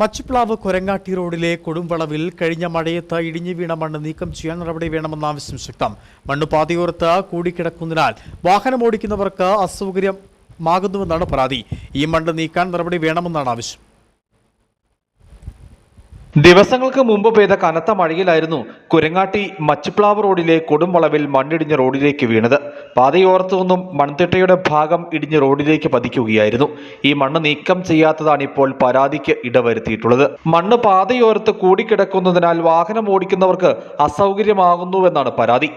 മച്ചുപ്ലാവ് കൊരങ്ങാട്ടി റോഡിലെ കൊടുംവളവിൽ കഴിഞ്ഞ മഴയത്ത് ഇടിഞ്ഞു വീണ മണ്ണ് നീക്കം ചെയ്യാൻ നടപടി വേണമെന്ന ആവശ്യം ശക്തം. മണ്ണ് പാതിയോർത്ത് കൂടിക്കിടക്കുന്നതിനാൽ വാഹനം ഓടിക്കുന്നവർക്ക് അസൗകര്യമാകുന്നുവെന്നാണ് പരാതി. ഈ മണ്ണ് നീക്കാൻ നടപടി വേണമെന്നാണ് ആവശ്യം. ദിവസങ്ങൾക്ക് മുമ്പ് പെയ്ത കനത്ത മഴയിലായിരുന്നു കുരങ്ങാട്ടി മച്ചുപ്ലാവ് റോഡിലെ കൊടുംവളവിൽ മണ്ണിടിഞ്ഞ റോഡിലേക്ക് വീണത്. പാതയോർത്തുനിന്നും മൺതിട്ടയുടെ ഭാഗം ഇടിഞ്ഞ് റോഡിലേക്ക് പതിക്കുകയായിരുന്നു. ഈ മണ്ണ് നീക്കം ചെയ്യാത്തതാണ് ഇപ്പോൾ പരാതിക്ക് ഇടവരുത്തിയിട്ടുള്ളത്. മണ്ണ് പാതയോർത്ത് കൂടിക്കിടക്കുന്നതിനാൽ വാഹനം ഓടിക്കുന്നവർക്ക് അസൗകര്യമാകുന്നുവെന്നാണ് പരാതി.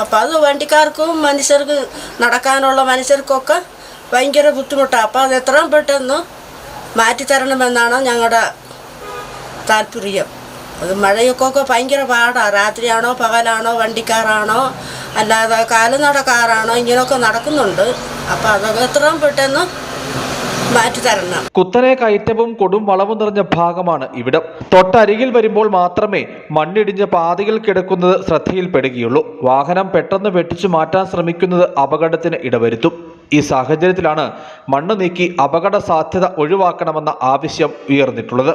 അപ്പം അത് വണ്ടിക്കാർക്കും മനുഷ്യർക്ക് നടക്കാനുള്ള മനുഷ്യർക്കൊക്കെ ഭയങ്കര ബുദ്ധിമുട്ടാണ് അപ്പം അത് എത്രയും പെട്ടെന്ന് മാറ്റിത്തരണമെന്നാണ് ഞങ്ങളുടെ താല്പര്യം. അത് മഴയൊക്കെ ഭയങ്കര പാടാണ് രാത്രിയാണോ പകലാണോ വണ്ടിക്കാറാണോ അല്ലാതെ കാലുനടക്കാരാണോ ഇങ്ങനെയൊക്കെ നടക്കുന്നുണ്ട്. അപ്പം അതൊക്കെ എത്രയും പെട്ടെന്ന് കുത്തനെ കയറ്റവും കൊടും വളവും നിറഞ്ഞ ഭാഗമാണ് ഇവിടം. തൊട്ടരികിൽ വരുമ്പോൾ മാത്രമേ മണ്ണിടിഞ്ഞ പാതയിൽ കിടക്കുന്നത് ശ്രദ്ധയിൽപ്പെടുകയുള്ളൂ. വാഹനം പെട്ടെന്ന് വെട്ടിച്ചു മാറ്റാൻ ശ്രമിക്കുന്നത് അപകടത്തിന് ഇടവരുത്തും. ഈ സാഹചര്യത്തിലാണ് മണ്ണ് നീക്കി അപകട സാധ്യത ഒഴിവാക്കണമെന്ന ആവശ്യം ഉയർന്നിട്ടുള്ളത്.